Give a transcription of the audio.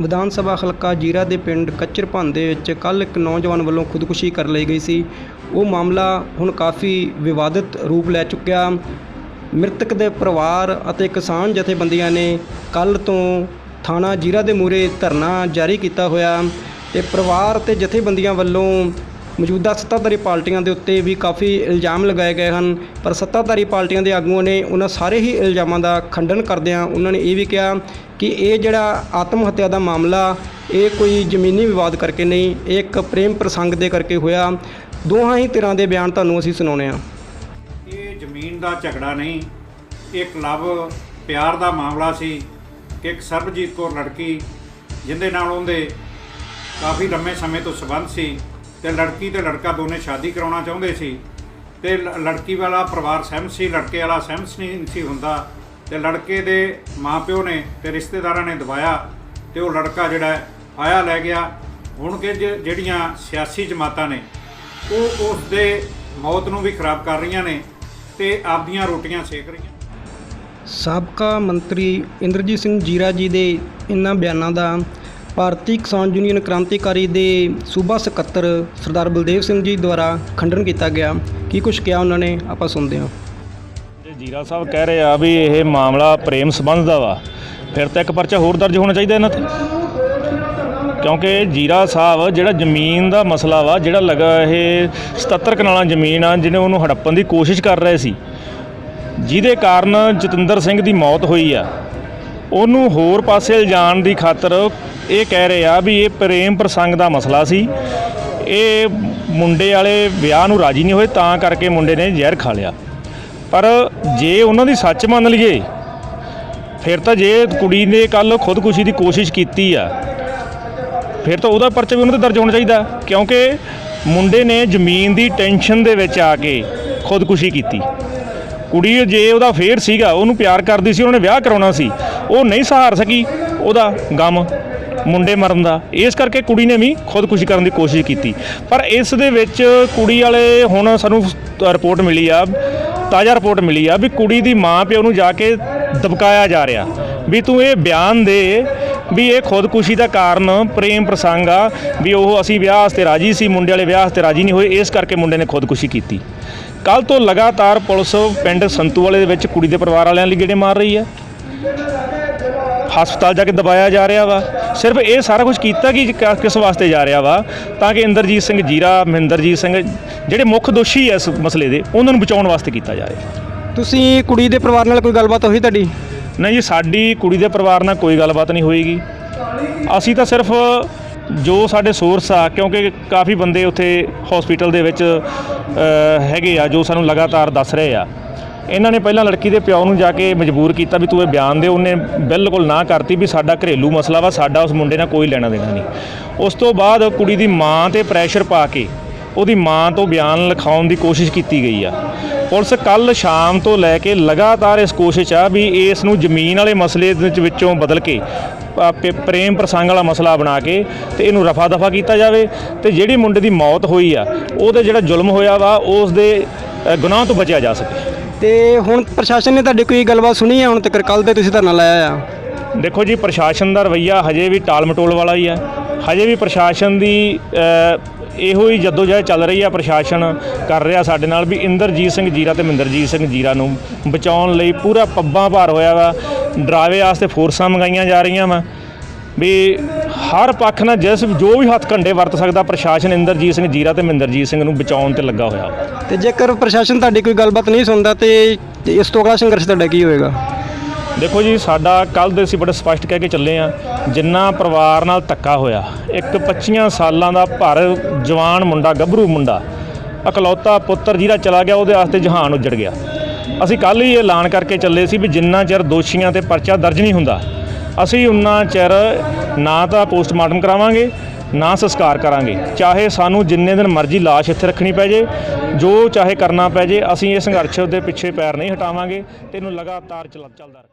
ਵਿਧਾਨ ਸਭਾ ਹਲਕਾ ਜੀਰਾ ਦੇ ਪਿੰਡ ਕੱਚਰਪਨ ਦੇ ਵਿੱਚ ਕੱਲ ਇੱਕ ਨੌਜਵਾਨ ਵੱਲੋਂ ਖੁਦਕੁਸ਼ੀ ਕਰ ਲਈ ਗਈ ਸੀ। ਉਹ ਮਾਮਲਾ ਹੁਣ ਕਾਫੀ ਵਿਵਾਦਿਤ ਰੂਪ ਲੈ ਚੁੱਕਿਆ। ਮ੍ਰਿਤਕ ਦੇ ਪਰਿਵਾਰ ਅਤੇ ਕਿਸਾਨ ਜਥੇਬੰਦੀਆਂ ਨੇ ਕੱਲ ਤੋਂ ਥਾਣਾ ਜੀਰਾ ਦੇ ਮੂਹਰੇ ਧਰਨਾ ਜਾਰੀ ਕੀਤਾ ਹੋਇਆ ਤੇ ਪਰਿਵਾਰ ਤੇ ਜਥੇਬੰਦੀਆਂ ਵੱਲੋਂ ਮੌਜੂਦਾ ਸੱਤਾਧਾਰੀ ਪਾਰਟੀਆਂ ਦੇ ਉੱਤੇ ਵੀ ਕਾਫੀ ਇਲਜ਼ਾਮ ਲਗਾਏ ਗਏ ਹਨ। ਪਰ ਸੱਤਾਧਾਰੀ ਪਾਰਟੀਆਂ ਦੇ ਆਗੂਆਂ ਨੇ ਉਹਨਾਂ ਸਾਰੇ ਹੀ ਇਲਜ਼ਾਮਾਂ ਦਾ ਖੰਡਨ ਕਰਦਿਆਂ ਉਹਨਾਂ ਨੇ ਇਹ ਵੀ ਕਿਹਾ ਕਿ ਇਹ ਜਿਹੜਾ ਆਤਮ ਹੱਤਿਆ ਦਾ ਮਾਮਲਾ, ਇਹ ਕੋਈ ਜ਼ਮੀਨੀ ਵਿਵਾਦ ਕਰਕੇ ਨਹੀਂ, ਇਹ ਇੱਕ ਪ੍ਰੇਮ ਪ੍ਰਸੰਗ ਦੇ ਕਰਕੇ ਹੋਇਆ। ਦੋਹਾਂ ਹੀ ਧਿਰਾਂ ਦੇ ਬਿਆਨ ਤੁਹਾਨੂੰ ਅਸੀਂ ਸੁਣਾਉਂਦੇ ਹਾਂ। ਇਹ ਜ਼ਮੀਨ ਦਾ ਝਗੜਾ ਨਹੀਂ, ਇੱਕ ਲਵ, ਪਿਆਰ ਦਾ ਮਾਮਲਾ ਸੀ ਕਿ ਇੱਕ ਸਰਬਜੀਤ ਕੌਰ ਲੜਕੀ, ਜਿੰਦੇ ਨਾਲ ਉਹਦੇ ਕਾਫੀ ਲੰਮੇ ਸਮੇਂ ਤੋਂ ਸਬੰਧ ਸੀ। ਤੇ ਲੜਕੀ ਤੇ ਲੜਕਾ ਦੋਨੇ ਸ਼ਾਦੀ ਕਰਾਉਣਾ ਚਾਹੁੰਦੇ ਸੀ ਤੇ ਲ- ਲੜਕੀ ਵਾਲਾ ਪਰਿਵਾਰ ਸਹਿਮਤ ਸੀ, ਲੜਕੇ ਵਾਲਾ ਸਹਿਮਤ ਨਹੀਂ ਸੀ ਹੁੰਦਾ। ਤੇ ਲੜਕੇ ਦੇ ਮਾਪਿਓ ਨੇ ਤੇ ਰਿਸ਼ਤੇਦਾਰਾਂ ਨੇ ਦਬਾਇਆ ਤੇ ਉਹ ਲੜਕਾ ਜਿਹੜਾ ਆਇਆ, ਲੈ ਗਿਆ। ਹੁਣ ਕਿ ਜਿਹੜੀਆਂ ਸਿਆਸੀ ਜਮਾਤਾਂ ਨੇ, ਉਹ ਉਸ ਦੇ ਮੌਤ ਨੂੰ ਵੀ ਖਰਾਬ ਕਰ ਰਹੀਆਂ ਨੇ ਤੇ ਆਪਦੀਆਂ ਰੋਟੀਆਂ ਸੇਕ ਰਹੀਆਂ ਸਾਬਕਾ ਮੰਤਰੀ ਇੰਦਰਜੀਤ ਸਿੰਘ ਜੀਰਾ ਜੀ ਦੇ ਇਨ੍ਹਾਂ ਬਿਆਨਾਂ ਦਾ ਭਾਰਤੀ ਕਿਸਾਨ ਯੂਨੀਅਨ ਕ੍ਰਾਂਤੀਕਾਰੀ ਦੇ ਸੂਬਾ ਸਕੱਤਰ ਸਰਦਾਰ ਬਲਦੇਵ ਸਿੰਘ ਜੀ ਦੁਆਰਾ ਖੰਡਨ ਕੀਤਾ ਗਿਆ। ਕੀ ਕੁਝ ਕਿਹਾ ਉਹਨਾਂ ਨੇ? ਆਪਾਂ ਸੁਣਦੇ ਹਾਂ। ਜੀਰਾ ਸਾਹਿਬ ਕਹਿ ਰਹੇ ਆ ਵੀ ਇਹ ਮਾਮਲਾ ਪ੍ਰੇਮ ਸੰਬੰਧ ਦਾ ਵਾ। ਫਿਰ ਤਾਂ ਇੱਕ ਪਰਚਾ ਹੋਰ ਦਰਜ ਹੋਣਾ ਚਾਹੀਦਾ ਇਹਨਾਂ ਤੇ। ਕਿਉਂਕਿ ਜੀਰਾ ਸਾਹਿਬ ਜਿਹੜਾ ਜ਼ਮੀਨ ਦਾ ਮਸਲਾ ਵਾ, ਜਿਹੜਾ ਲਗਾ ਇਹ 77 ਕਨਾਲਾਂ ਜ਼ਮੀਨ ਆ, ਜਿਹਨੇ ਉਹਨੂੰ ਹੜੱਪਣ ਦੀ ਕੋਸ਼ਿਸ਼ ਕਰ ਰਹੇ ਸੀ। ਜਿਹਦੇ ਕਾਰਨ ਜਤਿੰਦਰ ਸਿੰਘ ਦੀ ਮੌਤ ਹੋਈ ਆ। ਉਹਨੂੰ ਹੋਰ ਪਾਸੇ ਲਿਜਾਣ ਦੀ ਖਾਤਰ ਇਹ ਕਹਿ ਰਹੇ ਆ ਵੀ ਇਹ ਪ੍ਰੇਮ ਪ੍ਰਸੰਗ ਦਾ ਮਸਲਾ ਸੀ। ਇਹ ਮੁੰਡੇ ਵਾਲੇ ਵਿਆਹ ਨੂੰ ਰਾਜੀ ਨਹੀਂ ਹੋਏ, ਤਾਂ ਕਰਕੇ ਮੁੰਡੇ ਨੇ ਜ਼ਹਿਰ ਖਾ ਲਿਆ। ਪਰ ਜੇ ਉਹਨਾਂ ਦੀ ਸੱਚ ਮੰਨ ਲਈਏ, ਫਿਰ ਤਾਂ ਜੇ ਕੁੜੀ ਨੇ ਕੱਲ ਖੁਦਕੁਸ਼ੀ ਦੀ ਕੋਸ਼ਿਸ਼ ਕੀਤੀ ਆ, ਫਿਰ ਤਾਂ ਉਹਦਾ ਪਰਚਾ ਵੀ ਉਹਨਾਂ ਤੇ ਦਰਜ ਹੋਣਾ ਚਾਹੀਦਾ। ਕਿਉਂਕਿ ਮੁੰਡੇ ਨੇ ਜ਼ਮੀਨ ਦੀ ਟੈਨਸ਼ਨ ਦੇ ਵਿੱਚ ਆ ਕੇ ਖੁਦਕੁਸ਼ੀ ਕੀਤੀ। ਕੁੜੀ ਜੇ ਉਹਦਾ ਫੇਰ ਸੀਗਾ, ਉਹਨੂੰ ਪਿਆਰ ਕਰਦੀ ਸੀ, ਉਹਨੇ ਵਿਆਹ ਕਰਾਉਣਾ ਸੀ, ਉਹ ਨਹੀਂ ਸਹਾਰ ਸਕੀ ਉਹਦਾ ਗਮ। ਮੁੰਡੇ ਮਰਨ ਦਾ। ਇਸ ਕਰਕੇ ਕੁੜੀ ਨੇ ਵੀ ਖੁਦਕੁਸ਼ੀ ਕਰਨ ਦੀ ਕੋਸ਼ਿਸ਼ ਕੀਤੀ। ਪਰ ਇਸ ਦੇ ਵਿੱਚ ਕੁੜੀ ਵਾਲੇ ਹੁਣ ਸਾਨੂੰ ਰਿਪੋਰਟ ਮਿਲੀ ਆ, ਤਾਜ਼ਾ ਰਿਪੋਰਟ ਮਿਲੀ ਆ ਵੀ ਕੁੜੀ ਦੀ ਮਾਂ ਪਿਓ ਨੂੰ ਜਾ ਕੇ ਦਬਕਾਇਆ ਜਾ ਰਿਹਾ। ਵੀ ਤੂੰ ਇਹ ਬਿਆਨ ਦੇ ਵੀ ਇਹ ਖੁਦਕੁਸ਼ੀ ਦਾ ਕਾਰਨ ਪ੍ਰੇਮ ਪ੍ਰਸੰਗ ਆ, ਵੀ ਉਹ ਅਸੀਂ ਵਿਆਹ ਵਾਸਤੇ ਰਾਜੀ ਸੀ, ਮੁੰਡੇ ਵਾਲੇ ਵਿਆਹ ਵਾਸਤੇ ਰਾਜੀ ਨਹੀਂ ਹੋਏ, ਇਸ ਕਰਕੇ ਮੁੰਡੇ ਨੇ ਖੁਦਕੁਸ਼ੀ ਕੀਤੀ। ਕੱਲ ਤੋਂ ਲਗਾਤਾਰ ਪੁਲਿਸ ਪਿੰਡ ਸੰਤੂ ਵਾਲੇ ਦੇ ਵਿੱਚ ਕੁੜੀ ਦੇ ਪਰਿਵਾਰ ਵਾਲਿਆਂ ਲਈ ਗੇੜੇ ਮਾਰ ਰਹੀ ਹੈ ਹਸਪਤਾਲ ਜਾ ਕੇ ਦਬਾਇਆ ਜਾ ਰਿਹਾ ਵਾ। ਸਿਰਫ ਇਹ ਸਾਰਾ ਕੁਝ ਕੀਤਾ ਕਿ ਕ- ਕਿਸ ਵਾਸਤੇ ਜਾ ਰਿਹਾ ਵਾ? ਤਾਂ ਕਿ ਇੰਦਰਜੀਤ ਸਿੰਘ ਜੀਰਾ ਮਹਿੰਦਰਜੀਤ ਸਿੰਘ ਜਿਹੜੇ ਮੁੱਖ ਦੋਸ਼ੀ ਐ ਇਸ ਮਸਲੇ ਦੇ ਉਹਨਾਂ ਨੂੰ ਬਚਾਉਣ ਵਾਸਤੇ ਕੀਤਾ ਜਾ ਰਿਹਾ ਤੁਸੀਂ ਕੁੜੀ ਦੇ ਪਰਿਵਾਰ ਨਾਲ ਕੋਈ ਗੱਲਬਾਤ ਹੋਈ ਤੁਹਾਡੀ? ਨਹੀਂ ਜੀ ਸਾਡੀ ਕੁੜੀ ਦੇ ਪਰਿਵਾਰ ਨਾਲ ਕੋਈ ਗੱਲਬਾਤ ਨਹੀਂ ਹੋਏਗੀ। ਅਸੀਂ ਤਾਂ ਸਿਰਫ ਜੋ ਸਾਡੇ ਸੋਰਸ ਆ ਕਿਉਂਕਿ ਕਾਫੀ ਬੰਦੇ ਉੱਥੇ ਹਸਪੀਟਲ ਦੇ ਵਿੱਚ ਅ, ਹੈਗੇ ਆ ਜੋ ਸਾਨੂੰ ਲਗਾਤਾਰ ਦੱਸ ਰਹੇ ਆ। ਇਹਨਾਂ ਨੇ ਪਹਿਲਾਂ ਲੜਕੀ ਦੇ ਪਿਓ ਨੂੰ ਜਾ ਕੇ ਮਜਬੂਰ ਕੀਤਾ ਵੀ ਤੂੰ ਇਹ ਬਿਆਨ ਦੇ, ਉਹਨੇ ਬਿਲਕੁਲ ਨਾ ਕਰਤੀ ਵੀ ਸਾਡਾ ਘਰੇਲੂ ਮਸਲਾ ਵਾ, ਸਾਡਾ ਉਸ ਮੁੰਡੇ ਨਾਲ ਕੋਈ ਲੈਣਾ ਦੇਣਾ ਨਹੀਂ। ਉਸ ਤੋਂ ਬਾਅਦ ਕੁੜੀ ਦੀ ਮਾਂ ਤੇ ਪ੍ਰੈਸ਼ਰ ਪਾ ਕੇ ਉਹਦੀ ਮਾਂ ਤੋਂ ਬਿਆਨ ਲਿਖਾਉਣ ਦੀ ਕੋਸ਼ਿਸ਼ ਕੀਤੀ ਗਈ ਆ। ਪੁਲਿਸ ਕੱਲ ਸ਼ਾਮ ਤੋਂ ਲੈ ਕੇ ਲਗਾਤਾਰ ਇਸ ਕੋਸ਼ਿਸ਼ ਆ ਵੀ ਇਸ ਨੂੰ ਜ਼ਮੀਨ ਵਾਲੇ ਮਸਲੇ ਦੇ ਵਿੱਚੋਂ ਬਦਲ ਕੇ ਪ੍ਰੇਮ ਪ੍ਰਸੰਗ ਵਾਲਾ ਮਸਲਾ ਬਣਾ ਕੇ ਤੇ ਇਹਨੂੰ ਰਫਾ ਦਫਾ ਕੀਤਾ ਜਾਵੇ ਤੇ ਜਿਹੜੀ ਮੁੰਡੇ ਦੀ ਮੌਤ ਹੋਈ ਆ, ਉਹਦੇ ਜਿਹੜਾ ਜ਼ੁਲਮ ਹੋਇਆ ਵਾ, ਉਸ ਦੇ ਗੁਨਾਹ ਤੋਂ ਬਚਿਆ ਜਾ ਸਕੇ। ਤੇ ਹੁਣ ਪ੍ਰਸ਼ਾਸਨ ਨੇ ਤੁਹਾਡੀ ਕੋਈ ਗੱਲਬਾਤ ਸੁਣੀ ਹੈ ਹੁਣ ਤੱਕ ਕੱਲ ਤੇ ਤੁਸੀਂ ਧਰਨਾ ਲਾਇਆ ਆ। ਦੇਖੋ ਜੀ, ਪ੍ਰਸ਼ਾਸਨ ਦਾ ਰਵੱਈਆ ਹਜੇ ਵੀ ਟਾਲ ਮਟੋਲ ਵਾਲਾ ਹੀ ਆ। ਹਜੇ ਵੀ ਪ੍ਰਸ਼ਾਸਨ ਦੀ ਇਹੋ ਹੀ ਜਦੋਜਹਿਦ ਚੱਲ ਰਹੀ ਆ। ਪ੍ਰਸ਼ਾਸਨ ਕਰ ਰਿਹਾ ਸਾਡੇ ਨਾਲ ਵੀ ਇੰਦਰਜੀਤ ਸਿੰਘ ਜੀਰਾ ਤੇ ਮਿੰਦਰਜੀਤ ਸਿੰਘ ਜੀਰਾ ਨੂੰ ਬਚਾਉਣ ਲਈ ਪੂਰਾ ਪੱਬਾਂ ਭਾਰ ਹੋਇਆ ਵਾ। ਡਰਾਵੇ ਵਾਸਤੇ ਫੋਰਸਾਂ ਮੰਗਾਈਆਂ ਜਾ ਰਹੀਆਂ ਵਾ। ਵੀ ਹਰ ਪੱਖ ਨਾਲ ਜਿਸ ਜੋ ਵੀ ਹੱਥ ਕੰਡੇ ਵਰਤ ਸਕਦਾ ਪ੍ਰਸ਼ਾਸਨ ਇੰਦਰਜੀਤ ਸਿੰਘ ਜੀਰਾ ਤੇ ਮਹਿੰਦਰਜੀਤ ਸਿੰਘ ਨੂੰ ਬਚਾਉਣ ਤੇ ਲੱਗਾ ਹੋਇਆ। ਤੇ ਜੇਕਰ ਪ੍ਰਸ਼ਾਸਨ ਤੁਹਾਡੀ ਕੋਈ ਗੱਲਬਾਤ ਨਹੀਂ ਸੁਣਦਾ ਤੇ ਇਸ ਤੋਂ ਅਗਲਾ ਸੰਘਰਸ਼ ਤੁਹਾਡਾ ਕੀ ਹੋਏਗਾ? ਦੇਖੋ ਜੀ ਸਾਡਾ ਕੱਲ ਦੇ ਅਸੀਂ ਬੜੇ ਸਪਸ਼ਟ ਕਹਿ ਕੇ ਚੱਲੇ ਆ ਜਿੰਨਾ ਪਰਿਵਾਰ ਨਾਲ ਧੱਕਾ ਹੋਇਆ ਇੱਕ 25 ਸਾਲਾਂ ਦਾ ਭਰ ਜਵਾਨ ਮੁੰਡਾ ਗੱਭਰੂ ਮੁੰਡਾ ਇਕਲੌਤਾ ਪੁੱਤਰ ਜਿਹਦਾ ਚਲਾ ਗਿਆ ਉਹਦੇ ਵਾਸਤੇ ਜਹਾਨ ਉੱਜੜ ਗਿਆ। ਅਸੀਂ ਕੱਲ ਹੀ ਇਹ ਐਲਾਨ ਕਰਕੇ ਚੱਲੇ ਸੀ ਵੀ ਜਿੰਨਾ ਚਿਰ ਦੋਸ਼ੀਆਂ ਤੇ ਪਰਚਾ ਦਰਜ ਨਹੀਂ ਹੁੰਦਾ ਅਸੀਂ ਉਨਾ ਚਿਰ ਨਾ ਤਾਂ ਪੋਸਟਮਾਰਟਮ ਕਰਾਵਾਂਗੇ, ਨਾ ਸੰਸਕਾਰ ਕਰਾਂਗੇ। ਚਾਹੇ ਸਾਨੂੰ ਜਿੰਨੇ ਦਿਨ ਮਰਜ਼ੀ ਲਾਸ਼ ਇੱਥੇ ਰੱਖਣੀ ਪੈ ਜੇ, ਜੋ ਚਾਹੇ ਕਰਨਾ ਪੈ ਜੇ, ਅਸੀਂ ਇਹ ਸੰਘਰਸ਼ ਦੇ ਪਿੱਛੇ ਪੈਰ ਨਹੀਂ ਹਟਾਵਾਂਗੇ। ਤੇ ਇਹਨੂੰ ਲਗਾਤਾਰ ਚੱਲ- ਚੱਲਦਾ ਰੱਖਾਂਗੇ